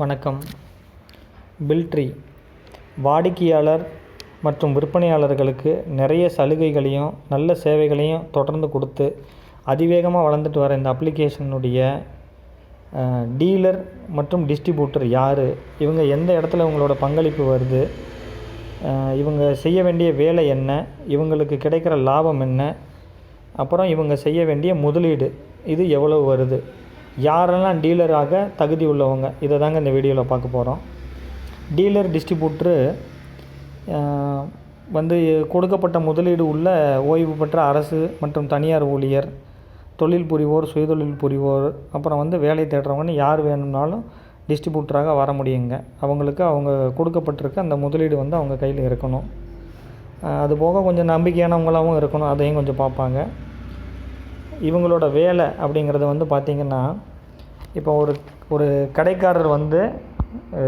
வணக்கம். பில்ட்ரி வாடிக்கையாளர் மற்றும் விற்பனையாளர்களுக்கு நிறைய சலுகைகளையும் நல்ல சேவைகளையும் தொடர்ந்து கொடுத்து அதிவேகமாக வளர்ந்துட்டு வர இந்த அப்ளிகேஷனுடைய டீலர் மற்றும் டிஸ்ட்ரிபியூட்டர் யார்? இவங்க எந்த இடத்துல இவங்களோட பங்களிப்பு வருது? இவங்க செய்ய வேண்டிய வேலை என்ன? இவங்களுக்கு கிடைக்கிற லாபம் என்ன? அப்புறம் இவங்க செய்ய வேண்டிய முதலீடு இது எவ்வளவு வருது? யாரெல்லாம் டீலராக தகுதி உள்ளவங்க இதை தாங்க இந்த வீடியோவில் பார்க்க போகிறோம் டீலர் டிஸ்ட்ரிபியூட்ரு வந்து கொடுக்கப்பட்ட முதலீடு உள்ள ஓய்வு பெற்ற அரசு மற்றும் தனியார் ஊழியர் தொழில் புரிவோர் சுயதொழில் புரிவோர் அப்புறம் வந்து வேலை தேடுறவங்கன்னு யார் வேணும்னாலும் டிஸ்ட்ரிபியூட்டராக வர முடியுங்க. அவங்களுக்கு அவங்க கொடுக்கப்பட்டிருக்க அந்த முதலீடு வந்து அவங்க கையில் இருக்கணும். அதுபோக அது போக கொஞ்சம் நம்பிக்கையானவங்களாகவும் இருக்கணும். அதையும் கொஞ்சம் பார்ப்பாங்க. இவங்களோட வேலை அப்படிங்கிறத வந்து பார்த்திங்கன்னா இப்போ ஒரு ஒரு கடைக்காரர் வந்து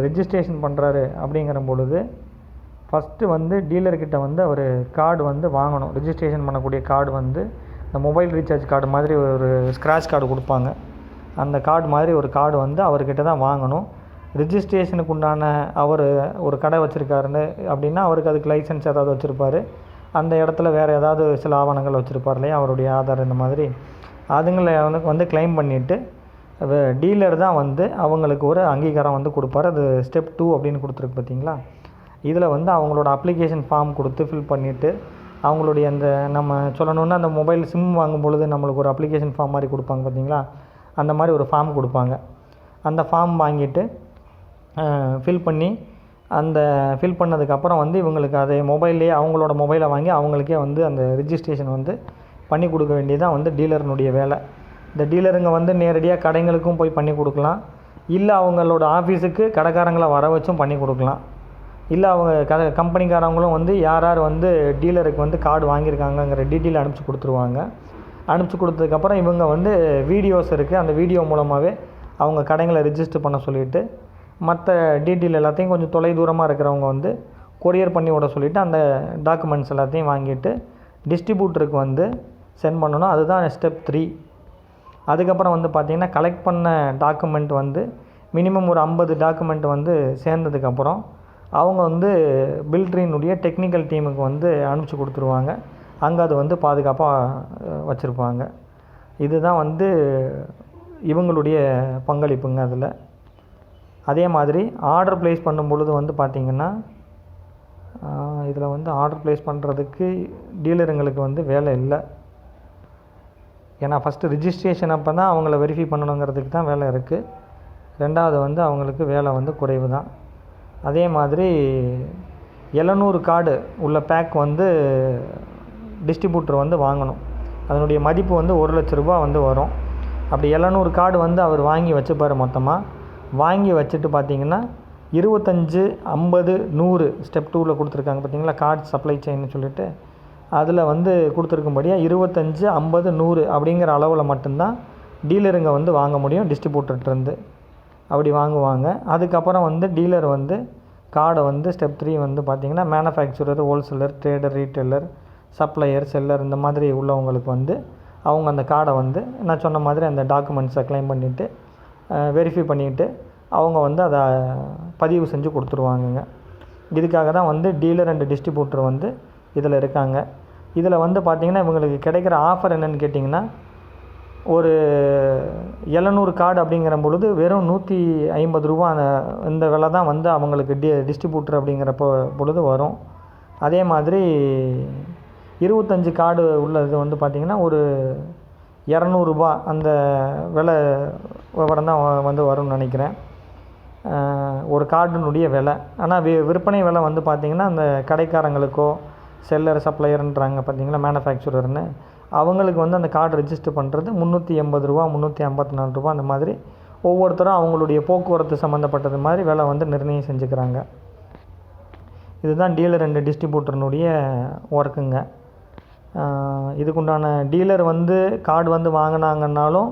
ரிஜிஸ்ட்ரேஷன் பண்ணுறாரு அப்படிங்கிற பொழுது ஃபஸ்ட்டு வந்து டீலர்கிட்ட வந்து அவர் கார்டு வந்து வாங்கணும். ரிஜிஸ்ட்ரேஷன் பண்ணக்கூடிய கார்டு வந்து இந்த மொபைல் ரீசார்ஜ் கார்டு மாதிரி ஒரு ஸ்க்ராட்ச் கார்டு கொடுப்பாங்க. அந்த கார்டு மாதிரி ஒரு கார்டு வந்து அவர்கிட்ட தான் வாங்கணும். ரிஜிஸ்ட்ரேஷனுக்கு உண்டான அவர் ஒரு கடை வச்சுருக்காருன்னு அப்படின்னா அவருக்கு அதுக்கு லைசன்ஸ் ஏதாவது வச்சுருப்பாரு. அந்த இடத்துல வேறு ஏதாவது சில ஆவணங்கள் வச்சுருப்பார் இல்லையா? அவருடைய ஆதார் இந்த மாதிரி. அதுங்களை வந்து வந்து க்ளைம் பண்ணிவிட்டு டீலர் தான் வந்து அவங்களுக்கு ஒரு அங்கீகாரம் வந்து கொடுப்பாரு. அது ஸ்டெப் டூ அப்படின்னு கொடுத்துருக்கு பார்த்தீங்களா? இதில் வந்து அவங்களோட அப்ளிகேஷன் ஃபார்ம் கொடுத்து ஃபில் பண்ணிவிட்டு அவங்களுடைய அந்த நம்ம சொல்லணுன்னா அந்த மொபைல் சிம் வாங்கும் பொழுது நம்மளுக்கு ஒரு அப்ளிகேஷன் ஃபார்ம் மாதிரி கொடுப்பாங்க பார்த்தீங்களா? அந்த மாதிரி ஒரு ஃபார்ம் கொடுப்பாங்க. அந்த ஃபார்ம் வாங்கிட்டு ஃபில் பண்ணி அந்த ஃபில் பண்ணதுக்கப்புறம் வந்து இவங்களுக்கு அதை மொபைல்லேயே அவங்களோட மொபைலை வாங்கி அவங்களுக்கே வந்து அந்த ரிஜிஸ்ட்ரேஷன் வந்து பண்ணி கொடுக்க வேண்டியதான் வந்து டீலர்னுடைய வேலை. இந்த டீலருங்க வந்து நேரடியாக கடைங்களுக்கும் போய் பண்ணி கொடுக்கலாம். இல்லை அவங்களோட ஆஃபீஸுக்கு கடைக்காரங்களை வர வச்சும் பண்ணி கொடுக்கலாம். இல்லை அவங்க க கம்பெனிக்காரவங்களும் வந்து யார் யார் வந்து டீலருக்கு வந்து கார்டு வாங்கியிருக்காங்கங்கிற டீட்டெயில் அனுப்பிச்சி கொடுத்துருவாங்க. அனுப்பிச்சி கொடுத்ததுக்கப்புறம் இவங்க வந்து வீடியோஸ் இருக்குது அந்த வீடியோ மூலமாகவே அவங்க கடைங்களை ரிஜிஸ்டர் பண்ண சொல்லிவிட்டு மற்ற டீட்டெயில் எல்லாத்தையும் கொஞ்சம் தொலை தூரமாக இருக்கிறவங்க வந்து கொரியர் பண்ணி விட சொல்லிவிட்டு அந்த டாக்குமெண்ட்ஸ் எல்லாத்தையும் வாங்கிட்டு டிஸ்ட்ரிபியூட்டருக்கு வந்து சென்ட் பண்ணணும். அதுதான் ஸ்டெப் த்ரீ அதுக்கப்புறம் வந்து பார்த்திங்கன்னா கலெக்ட் பண்ண டாக்குமெண்ட் வந்து மினிமம் ஒரு ஐம்பது டாக்குமெண்ட் வந்து சேர்ந்ததுக்கப்புறம் அவங்க வந்து பில்ட்ரினுடைய டெக்னிக்கல் டீமுக்கு வந்து அனுப்பிச்சி கொடுத்துருவாங்க. அங்கே அது வந்து பாதுகாப்பாக வச்சுருப்பாங்க. இதுதான் வந்து இவங்களுடைய பங்களிப்புங்க அதில். அதே மாதிரி ஆர்டர் ப்ளேஸ் பண்ணும் பொழுது வந்து பார்த்திங்கன்னா இதில் வந்து ஆர்டர் ப்ளேஸ் பண்ணுறதுக்கு டீலருங்களுக்கு வந்து வேலை இல்லை. ஏன்னா ஃபஸ்ட்டு ரிஜிஸ்ட்ரேஷன் அப்போ தான் அவங்கள வெரிஃபை பண்ணணுங்கிறதுக்கு தான் வேலை இருக்குது ரெண்டாவது வந்து அவங்களுக்கு வேலை வந்து குறைவு தான். அதே மாதிரி எழுநூறு கார்டு உள்ள பேக் வந்து டிஸ்ட்ரிபியூட்டர் வந்து வாங்கணும். அதனுடைய மதிப்பு வந்து ஒரு லட்ச ரூபா வந்து வரும். அப்படி எழுநூறு கார்டு வந்து அவர் வாங்கி வச்சுப்பார் மொத்தமாக வாங்கி வச்சுட்டு பார்த்தீங்கன்னா இருபத்தஞ்சு ஐம்பது நூறு ஸ்டெப் டூவில் கொடுத்துருக்காங்க பார்த்தீங்களா கார்டு சப்ளை செயின்னு சொல்லிட்டு. அதில் வந்து கொடுத்துருக்கும்படியாக இருபத்தஞ்சு ஐம்பது நூறு அப்படிங்கிற அளவில் மட்டும்தான் டீலருங்க வந்து வாங்க முடியும் டிஸ்ட்ரிபியூட்டர்கிட்டருந்து அப்படி வாங்குவாங்க. அதுக்கப்புறம் வந்து டீலர் வந்து கார்டை வந்து ஸ்டெப் த்ரீ வந்து பார்த்திங்கன்னா manufacturer wholesaler trader retailer supplier seller இந்த மாதிரி உள்ளவங்களுக்கு வந்து அவங்க அந்த கார்டை வந்து நான் சொன்ன மாதிரி அந்த டாக்குமெண்ட்ஸை க்ளைம் பண்ணிவிட்டு வெரிஃபை பண்ணிவிட்டு அவங்க வந்து அதை பதிவு செஞ்சு கொடுத்துருவாங்கங்க. இதுக்காக தான் வந்து டீலர் அண்ட் டிஸ்ட்ரிபியூட்டர் வந்து இதில் இருக்காங்க. இதில் வந்து பார்த்திங்கன்னா இவங்களுக்கு கிடைக்கிற ஆஃபர் என்னென்னு கேட்டிங்கன்னா ஒரு எழுநூறு கார்டு அப்படிங்கிற பொழுது வெறும் நூற்றி ஐம்பது ரூபா அந்த- இந்த விலை தான் வந்து அவங்களுக்கு டி டிஸ்ட்ரிபியூட்டர் அப்படிங்கிற பொ பொழுது வரும். அதே மாதிரி இருபத்தஞ்சி கார்டு உள்ளது வந்து பார்த்திங்கன்னா ஒரு இரநூறுபா அந்த விலை விவரம் தான் வ- வந்து வரும்னு நினைக்கிறேன். ஒரு கார்டினுடைய விலை. ஆனால் வி விற்பனை விலை வந்து பார்த்திங்கன்னா அந்த கடைக்காரங்களுக்கோ செல்லர் சப்ளையர்ன்றாங்க பார்த்தீங்களா மேனுஃபேக்சரர்னு அவங்களுக்கு வந்து அந்த கார்டு ரெஜிஸ்டர் பண்ணுறது முந்நூற்றி எண்பது ரூபா முந்நூற்றி ஐம்பத்தி நாலு ரூபா அந்த மாதிரி. ஒவ்வொருத்தரும் அவங்களுடைய போக்குவரத்து சம்மந்தப்பட்டது மாதிரி விலை வந்து நிர்ணயம் செஞ்சுக்கிறாங்க. இதுதான் டீலர் அண்ட் டிஸ்ட்ரிபியூட்டர்னுடைய ஒர்க்குங்க இதுக்குண்டான டீலர் வந்து கார்டு வந்து வாங்கினாங்கன்னாலும்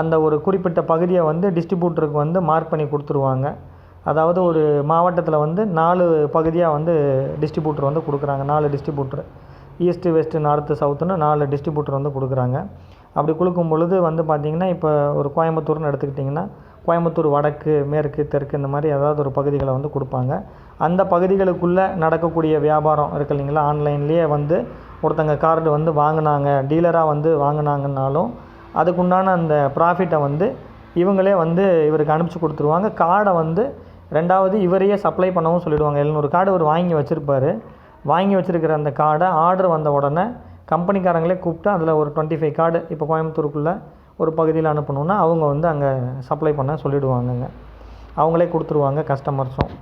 அந்த ஒரு குறிப்பிட்ட பகுதியை வந்து டிஸ்ட்ரிபியூட்டருக்கு வந்து மார்க் பண்ணி கொடுத்துருவாங்க. அதாவது ஒரு மாவட்டத்தில் வந்து நாலு பகுதியாக வந்து டிஸ்ட்ரிபியூட்டர் வந்து கொடுக்குறாங்க. நாலு டிஸ்ட்ரிபியூட்டர் ஈஸ்ட்டு வெஸ்ட்டு நார்த்து சவுத்துன்னு நாலு டிஸ்ட்ரிபியூட்டர் வந்து கொடுக்குறாங்க. அப்படி கொடுக்கும் பொழுது வந்து பார்த்திங்கன்னா இப்போ ஒரு கோயம்புத்தூர்னு எடுத்துக்கிட்டிங்கன்னா கோயம்புத்தூர் வடக்கு மேற்கு தெற்கு இந்த மாதிரி ஏதாவது ஒரு பகுதிகளை வந்து கொடுப்பாங்க. அந்த பகுதிகளுக்குள்ளே நடக்கக்கூடிய வியாபாரம் இருக்கு இல்லைங்களா? ஆன்லைன்லேயே வந்து ஒருத்தங்க கார்டு வந்து வாங்கினாங்க டீலராக வந்து வாங்கினாங்கன்னாலும் அதுக்குண்டான அந்த ப்ராஃபிட்டை வந்து இவங்களே வந்து இவருக்கு அனுப்பிச்சி கொடுத்துருவாங்க. கார்டை வந்து ரெண்டாவது இவரையே சப்ளை பண்ணவும் சொல்லிடுவாங்க. எழுநூறு கார்டு அவர் வாங்கி வச்சுருப்பார். வாங்கி வச்சுருக்கிற அந்த கார்டை ஆர்டர் வந்த உடனே கம்பெனிக்காரங்களே கூப்பிட்டு அதில் ஒரு டுவெண்ட்டி ஃபைவ் கார்டு இப்போ கோயம்புத்தூருக்குள்ளே ஒரு பகுதியில் அனுப்பணுன்னா அவங்க வந்து அங்கே சப்ளை பண்ண சொல்லிவிடுவாங்கங்க அவங்களே கொடுத்துருவாங்க கஸ்டமர்ஸும்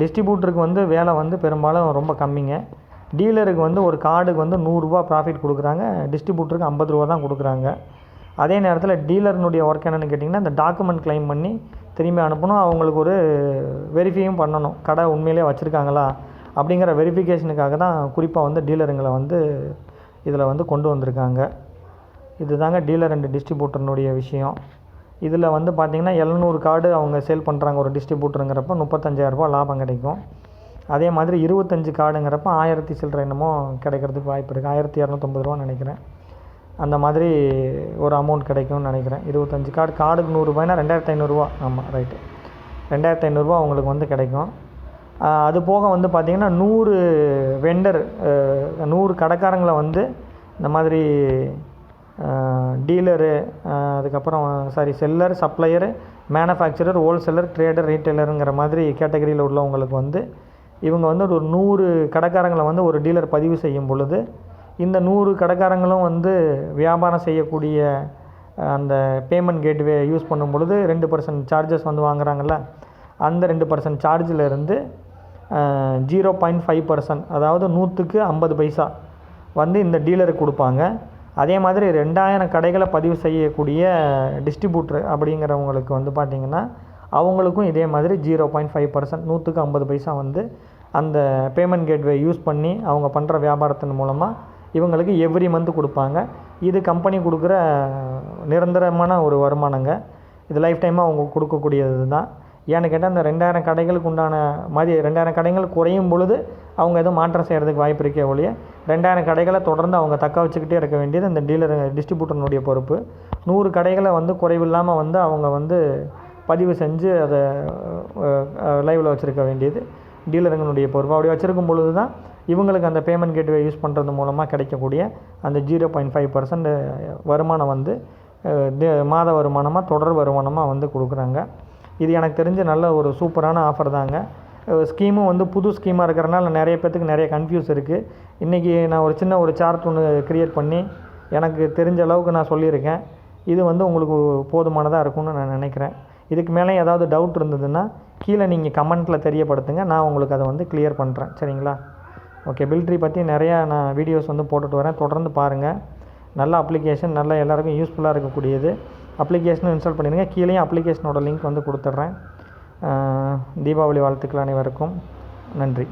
டிஸ்ட்ரிபியூட்டருக்கு வந்து வேலை வந்து பெரும்பாலும் ரொம்ப கம்மிங்க. டீலருக்கு வந்து ஒரு கார்டுக்கு வந்து நூறுரூவா ப்ராஃபிட் கொடுக்குறாங்க. டிஸ்ட்ரிபியூட்டருக்கு ஐம்பது ரூபா தான் கொடுக்குறாங்க. அதே நேரத்தில் டீலர்னுடைய ஒர்க் என்னென்னு கேட்டிங்கன்னா இந்த டாக்குமெண்ட் கிளைம் பண்ணி திரும்பி அனுப்பணும். அவங்களுக்கு ஒரு வெரிஃபையும் பண்ணணும். கடை உண்மையிலே வச்சுருக்காங்களா? அப்படிங்கிற வெரிஃபிகேஷனுக்காக தான் குறிப்பாக வந்து டீலருங்களை வந்து இதில் வந்து கொண்டு வந்திருக்காங்க. இது தாங்க டீலர் அண்ட் டிஸ்ட்ரிபியூட்டர்னுடைய விஷயம். இதில் வந்து பார்த்திங்கன்னா எழுநூறு கார்டு அவங்க சேல் பண்ணுறாங்க ஒரு டிஸ்ட்ரிபியூட்டருங்கிறப்ப முப்பத்தஞ்சாயிரரூபா லாபம் கிடைக்கும். அதே மாதிரி இருபத்தஞ்சி கார்டுங்கிறப்ப ஆயிரத்தி சில்லற என்னமோ கிடைக்கிறதுக்கு வாய்ப்பு இருக்குது ஆயிரத்தி இரநூத்தம்பது ரூபான்னு நினைக்கிறேன். அந்த மாதிரி ஒரு அமௌண்ட் கிடைக்கும்னு நினைக்கிறேன். இருபத்தஞ்சி கார்டு கார்டுக்கு நூறுரூபாய்னா ரெண்டாயிரத்து ஐநூறுரூவா ஆமாம் ரைட்டு ரெண்டாயிரத்து ஐநூறுரூவா அவங்களுக்கு வந்து கிடைக்கும். அது போக வந்து பார்த்திங்கன்னா நூறு வெண்டர் நூறு கடைக்காரங்களை வந்து இந்த மாதிரி டீலரு அதுக்கப்புறம் sorry seller supplier manufacturer wholesaler trader ரீட்டைலருங்கிற மாதிரி கேட்டகரியில் உள்ளவங்களுக்கு வந்து இவங்க வந்து ஒரு நூறு கடைக்காரங்களை வந்து ஒரு டீலர் பதிவு செய்யும் பொழுது இந்த நூறு கடைக்காரங்களும் வந்து வியாபாரம் செய்யக்கூடிய அந்த பேமெண்ட் கேட்வே யூஸ் பண்ணும் பொழுது ரெண்டு பர்சன்ட் சார்ஜஸ் வந்து வாங்குறாங்கல்ல? அந்த ரெண்டு பர்சன்ட் சார்ஜில் இருந்து ஜீரோ பாயிண்ட் ஃபைவ் பர்சன்ட் அதாவது நூற்றுக்கு ஐம்பது பைசா வந்து இந்த டீலருக்கு கொடுப்பாங்க. அதே மாதிரி ரெண்டாயிரம் கடைகளை பதிவு செய்யக்கூடிய டிஸ்ட்ரிபியூட்ரு அப்படிங்கிறவங்களுக்கு வந்து பார்த்திங்கன்னா அவங்களுக்கும் இதே மாதிரி ஜீரோ பாயிண்ட் ஃபைவ் பர்சன்ட் நூற்றுக்கு ஐம்பது பைசா வந்து அந்த பேமெண்ட் கேட்வே யூஸ் பண்ணி அவங்க பண்ணுற வியாபாரத்தின் மூலமாக இவங்களுக்கு எவ்ரி மந்த் கொடுப்பாங்க. இது கம்பெனி கொடுக்குற நிரந்தரமான ஒரு வருமானங்க. இது லைஃப் டைமாக அவங்க கொடுக்கக்கூடியது தான் ஏன்னு கேட்டால் அந்த ரெண்டாயிரம் கடைகளுக்கு உண்டான மாதிரி ரெண்டாயிரம் கடைகள் குறையும் பொழுது அவங்க எதுவும் மாற்றம் செய்கிறதுக்கு வாய்ப்பு இருக்கே ஒழிய ரெண்டாயிரம் கடைகளை தொடர்ந்து அவங்க தக்க வச்சுக்கிட்டே இருக்க வேண்டியது இந்த டீலர் டிஸ்ட்ரிபியூட்டர்னுடைய பொறுப்பு. நூறு கடைகளை வந்து குறைவில்லாமல் வந்து அவங்க வந்து பதிவு செஞ்சு அதை லைவில் வச்சுருக்க வேண்டியது. டீலருங்களுடைய பொறுப்பு அப்படி வச்சுருக்கும் பொழுது தான் இவங்களுக்கு அந்த பேமெண்ட் கேட்வே யூஸ் பண்ணுறது மூலமாக கிடைக்கக்கூடிய அந்த ஜீரோ பாயிண்ட் ஃபைவ் பர்சன்ட் வருமானம் வந்து மாத வருமானமாக தொடர் வருமானமாக வந்து கொடுக்குறாங்க. இது எனக்கு தெரிஞ்ச நல்ல ஒரு சூப்பரான ஆஃபர் தாங்க. ஸ்கீமும் வந்து புது ஸ்கீமாக இருக்கிறனால நிறைய பேர்த்துக்கு நிறைய கன்ஃபியூஸ் இருக்குது இன்றைக்கி நான் ஒரு சின்ன ஒரு சார்ட் ஒன்று க்ரியேட் பண்ணி எனக்கு தெரிஞ்ச அளவுக்கு நான் சொல்லியிருக்கேன். இது வந்து உங்களுக்கு போதுமானதாக இருக்கும்னு நான் நினைக்கிறேன். இதுக்கு மேலே ஏதாவது டவுட் இருந்ததுன்னா கீழே நீங்கள் கமெண்ட்டில் தெரியப்படுத்துங்க. நான் உங்களுக்கு அதை வந்து கிளியர் பண்ணுறேன் சரிங்களா? ஓகே பில்ட்ரி பற்றி நிறையா நான் வீடியோஸ் வந்து போட்டுட்டு வரேன். தொடர்ந்து பாருங்கள் நல்ல அப்ளிகேஷன் நல்ல எல்லாருக்கும் யூஸ்ஃபுல்லாக இருக்கக்கூடியது. அப்ளிகேஷனும் இன்ஸ்டால் பண்ணிடுங்க. கீழேயும் அப்ளிகேஷனோட லிங்க் வந்து கொடுத்துட்றேன். தீபாவளி வாழ்த்துக்கள் அனைவருக்கும். நன்றி.